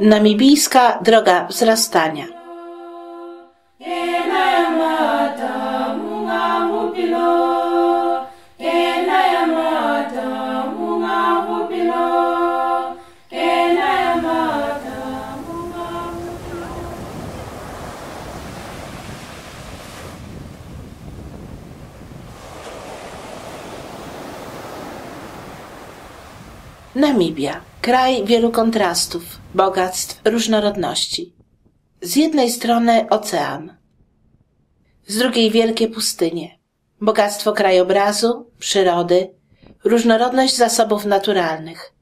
Namibijska droga wzrastania. Namibia. Kraj wielu kontrastów, bogactw, różnorodności. Z jednej strony ocean, z drugiej wielkie pustynie, bogactwo krajobrazu, przyrody, różnorodność zasobów naturalnych,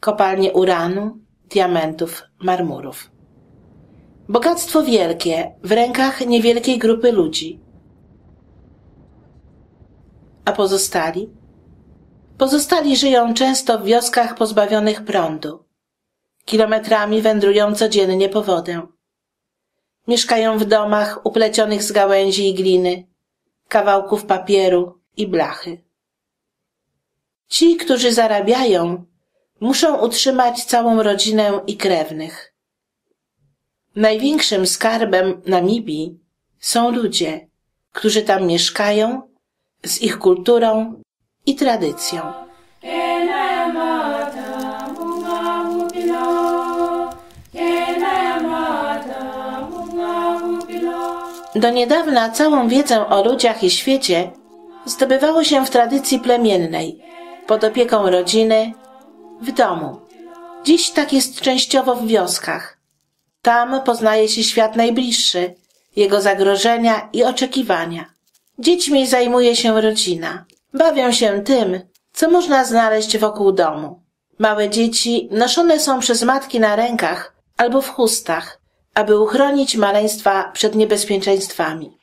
kopalnie uranu, diamentów, marmurów. Bogactwo wielkie w rękach niewielkiej grupy ludzi. A pozostali? Pozostali żyją często w wioskach pozbawionych prądu. Kilometrami wędrują codziennie po wodę. Mieszkają w domach uplecionych z gałęzi i gliny, kawałków papieru i blachy. Ci, którzy zarabiają, muszą utrzymać całą rodzinę i krewnych. Największym skarbem Namibii są ludzie, którzy tam mieszkają, z ich kulturą i tradycją. Do niedawna całą wiedzę o ludziach i świecie zdobywało się w tradycji plemiennej, pod opieką rodziny, w domu. Dziś tak jest częściowo w wioskach. Tam poznaje się świat najbliższy, jego zagrożenia i oczekiwania. Dziećmi zajmuje się rodzina. Bawią się tym, co można znaleźć wokół domu. Małe dzieci noszone są przez matki na rękach albo w chustach, aby uchronić maleństwa przed niebezpieczeństwami.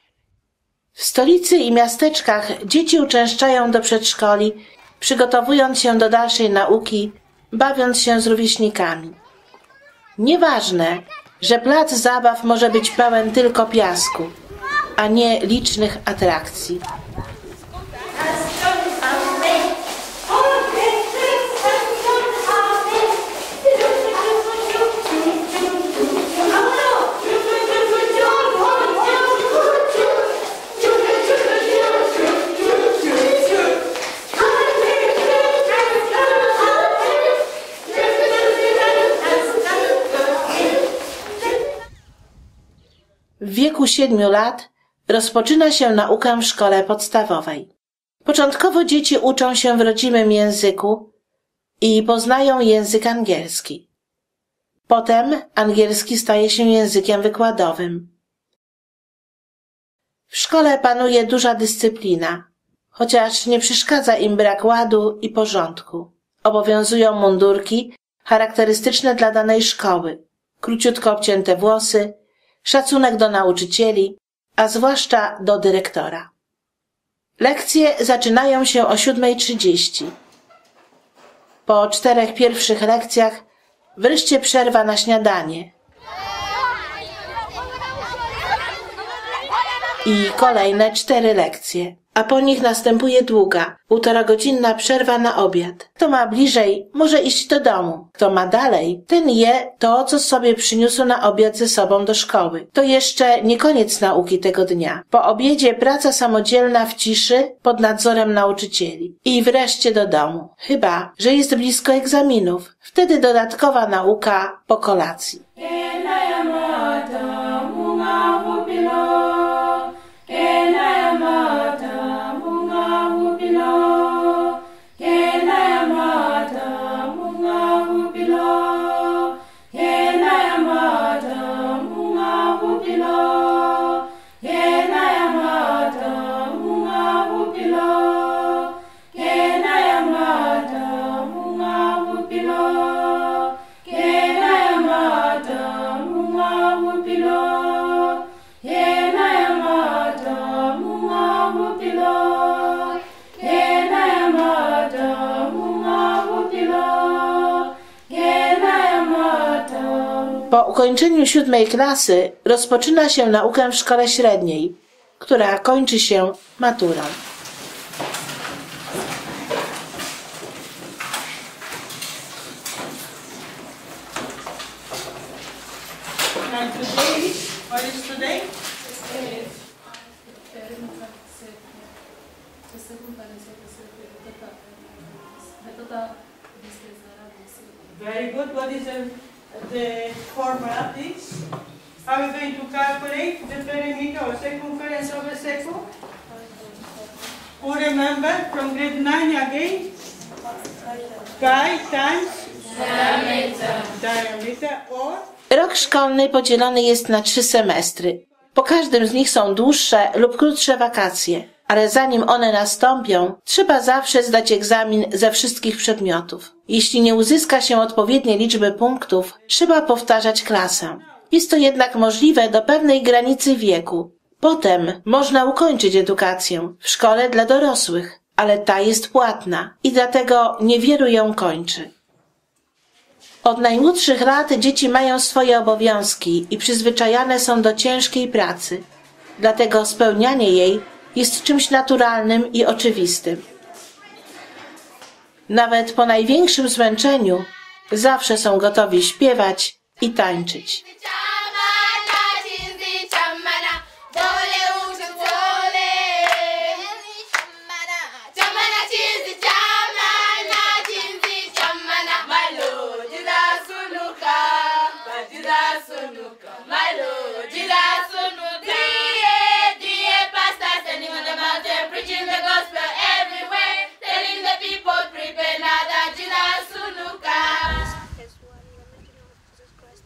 W stolicy i miasteczkach dzieci uczęszczają do przedszkoli, przygotowując się do dalszej nauki, bawiąc się z rówieśnikami. Nieważne, że plac zabaw może być pełen tylko piasku, a nie licznych atrakcji. Wieku siedmiu lat rozpoczyna się naukę w szkole podstawowej. Początkowo dzieci uczą się w rodzimym języku i poznają język angielski. Potem angielski staje się językiem wykładowym. W szkole panuje duża dyscyplina, chociaż nie przeszkadza im brak ładu i porządku. Obowiązują mundurki charakterystyczne dla danej szkoły, króciutko obcięte włosy, szacunek do nauczycieli, a zwłaszcza do dyrektora. Lekcje zaczynają się o 7.30. Po czterech pierwszych lekcjach wreszcie przerwa na śniadanie. I kolejne cztery lekcje a po nich następuje długa, półtora godzinna przerwa na obiad. Kto ma bliżej, może iść do domu. Kto ma dalej, ten je to, co sobie przyniósł na obiad ze sobą do szkoły. To jeszcze nie koniec nauki tego dnia. Po obiedzie praca samodzielna w ciszy pod nadzorem nauczycieli. I wreszcie do domu. Chyba, że jest blisko egzaminów. Wtedy dodatkowa nauka po kolacji. Po ukończeniu siódmej klasy rozpoczyna się naukę w szkole średniej, która kończy się maturą. Very good. What is the formula, please? Are we going to calculate the perimeter or circumference of a circle? Who remember from grade 9 again? Pi times diameter or Rok szkolny podzielony jest na trzy semestry. Po każdym z nich są dłuższe lub krótsze wakacje, ale zanim one nastąpią, trzeba zawsze zdać egzamin ze wszystkich przedmiotów. Jeśli nie uzyska się odpowiedniej liczby punktów, trzeba powtarzać klasę. Jest to jednak możliwe do pewnej granicy wieku. Potem można ukończyć edukację w szkole dla dorosłych, ale ta jest płatna i dlatego niewielu ją kończy. Od najmłodszych lat dzieci mają swoje obowiązki i przyzwyczajane są do ciężkiej pracy. Dlatego spełnianie jej jest czymś naturalnym i oczywistym. Nawet po największym zmęczeniu zawsze są gotowi śpiewać i tańczyć.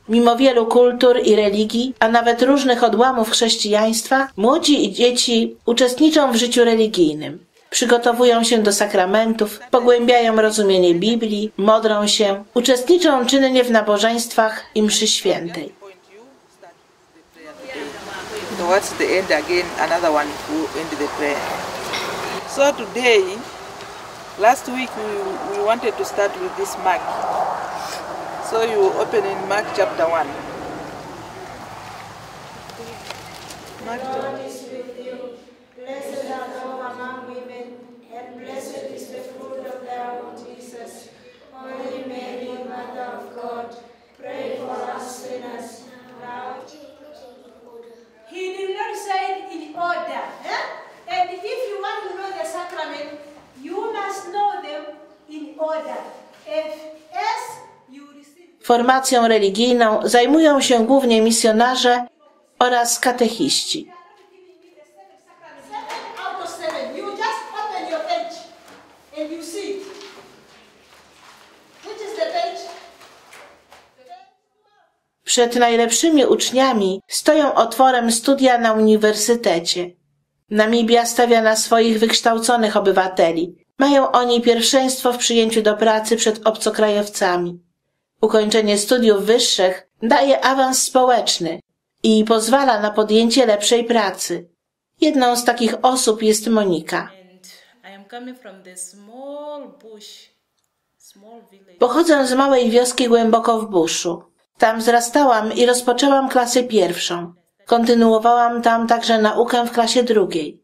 Mimo wielu kultur i religii, a nawet różnych odłamów chrześcijaństwa, młodzi i dzieci uczestniczą w życiu religijnym. Przygotowują się do sakramentów, pogłębiają rozumienie Biblii, modlą się, uczestniczą czynnie w nabożeństwach i mszy świętej. Towards the end again, another one will end the prayer. So today, last week we, we wanted to start with this Mark. So you open in Mark chapter 1. Mark chapter Blessed art thou among women, and blessed is the fruit of thy womb, Jesus. Holy Mary, Mother of God, pray for us sinners, now He did not say it in order. eh? And if you want to know the sacrament, you must know them in order. If you Formacją religijną zajmują się głównie misjonarze oraz katechiści. Przed najlepszymi uczniami stoją otworem studia na uniwersytecie. Namibia stawia na swoich wykształconych obywateli. Mają oni pierwszeństwo w przyjęciu do pracy przed obcokrajowcami. Ukończenie studiów wyższych daje awans społeczny i pozwala na podjęcie lepszej pracy. Jedną z takich osób jest Monika. Pochodzę z małej wioski głęboko w buszu. Tam wzrastałam i rozpoczęłam klasę pierwszą. Kontynuowałam tam także naukę w klasie drugiej.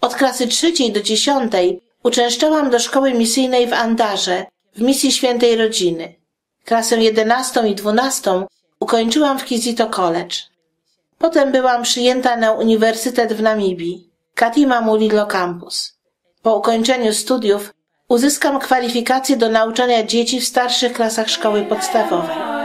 Od klasy trzeciej do dziesiątej uczęszczałam do szkoły misyjnej w Andarze, w misji świętej rodziny. Klasę jedenastą i dwunastą ukończyłam w Kizito College. Potem byłam przyjęta na uniwersytet w Namibii, Katima Mulilo Campus. Po ukończeniu studiów uzyskam kwalifikacje do nauczania dzieci w starszych klasach szkoły podstawowej.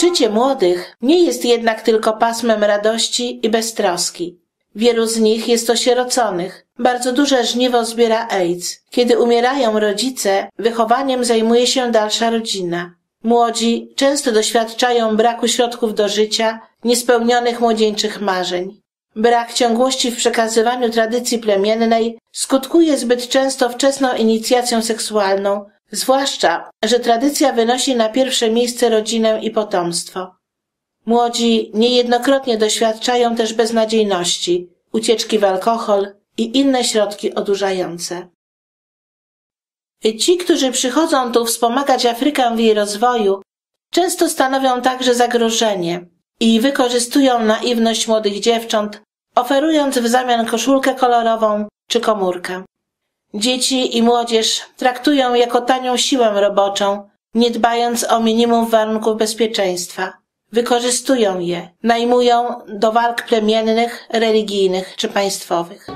Życie młodych nie jest jednak tylko pasmem radości i beztroski. Wielu z nich jest osieroconych. Bardzo duże żniwo zbiera AIDS. Kiedy umierają rodzice, wychowaniem zajmuje się dalsza rodzina. Młodzi często doświadczają braku środków do życia, niespełnionych młodzieńczych marzeń. Brak ciągłości w przekazywaniu tradycji plemiennej skutkuje zbyt często wczesną inicjacją seksualną, zwłaszcza, że tradycja wynosi na pierwsze miejsce rodzinę i potomstwo. Młodzi niejednokrotnie doświadczają też beznadziejności, ucieczki w alkohol i inne środki odurzające. Ci, którzy przychodzą tu wspomagać Afrykę w jej rozwoju, często stanowią także zagrożenie i wykorzystują naiwność młodych dziewcząt oferując w zamian koszulkę kolorową czy komórkę. Dzieci i młodzież traktują jako tanią siłę roboczą, nie dbając o minimum warunków bezpieczeństwa. Wykorzystują je, najmują do walk plemiennych, religijnych czy państwowych.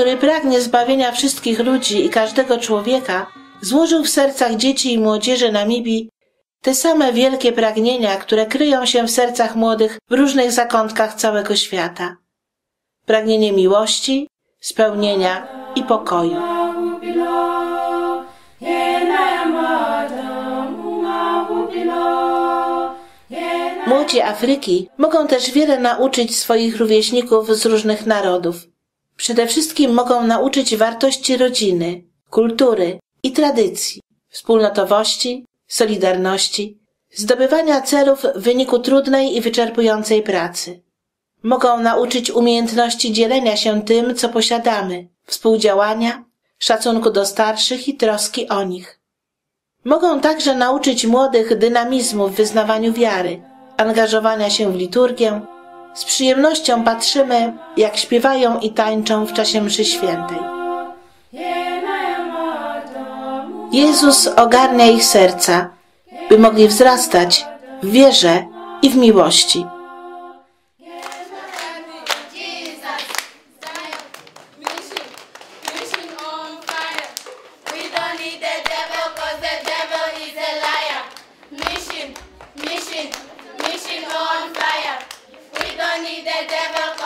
Który pragnie zbawienia wszystkich ludzi i każdego człowieka, złożył w sercach dzieci i młodzieży Namibii te same wielkie pragnienia, które kryją się w sercach młodych w różnych zakątkach całego świata. Pragnienie miłości, spełnienia i pokoju. Młodzi Afryki mogą też wiele nauczyć swoich rówieśników z różnych narodów. Przede wszystkim mogą nauczyć wartości rodziny, kultury i tradycji, wspólnotowości, solidarności, zdobywania celów w wyniku trudnej i wyczerpującej pracy. Mogą nauczyć umiejętności dzielenia się tym, co posiadamy, współdziałania, szacunku do starszych i troski o nich. Mogą także nauczyć młodych dynamizmu w wyznawaniu wiary, angażowania się w liturgię. Z przyjemnością patrzymy, jak śpiewają i tańczą w czasie mszy świętej. Jezus ogarnia ich serca, by mogli wzrastać w wierze i w miłości. need that devil.